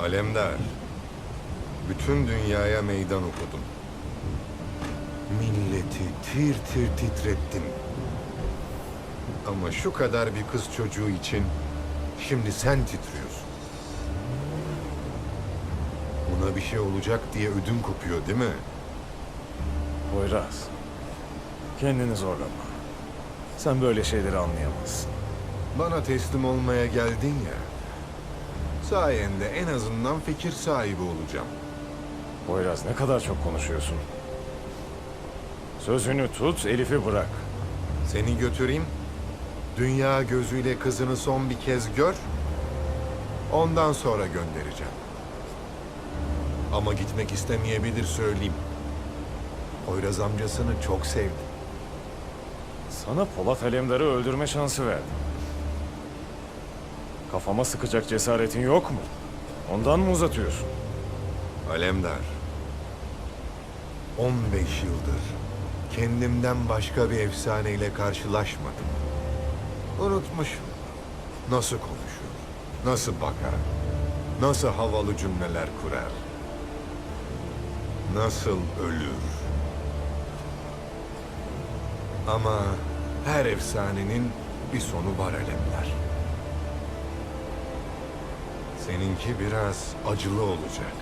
Alemdar. Bütün dünyaya meydan okudun. Milleti tir tir titrettin. Ama şu kadar bir kız çocuğu için şimdi sen titriyorsun. Buna bir şey olacak diye ödün kopuyor değil mi? Poyraz. Kendini zorlama. Sen böyle şeyleri anlayamazsın. Bana teslim olmaya geldin ya. Sayende en azından fikir sahibi olacağım. Poyraz ne kadar çok konuşuyorsun. Sözünü tut, Elif'i bırak. Seni götüreyim. Dünya gözüyle kızını son bir kez gör. Ondan sonra göndereceğim. Ama gitmek istemeyebilir söyleyeyim. Poyraz amcasını çok sevdi. Sana Polat Alemdar'ı öldürme şansı verdim. Kafama sıkacak cesaretin yok mu? Ondan mı uzatıyorsun? Alemdar. 15 yıldır kendimden başka bir efsaneyle karşılaşmadım. Unutmuşum. Nasıl konuşur, nasıl bakar, nasıl havalı cümleler kurar, nasıl ölür. Ama her efsanenin bir sonu var Alemdar. Seninki biraz acılı olacak.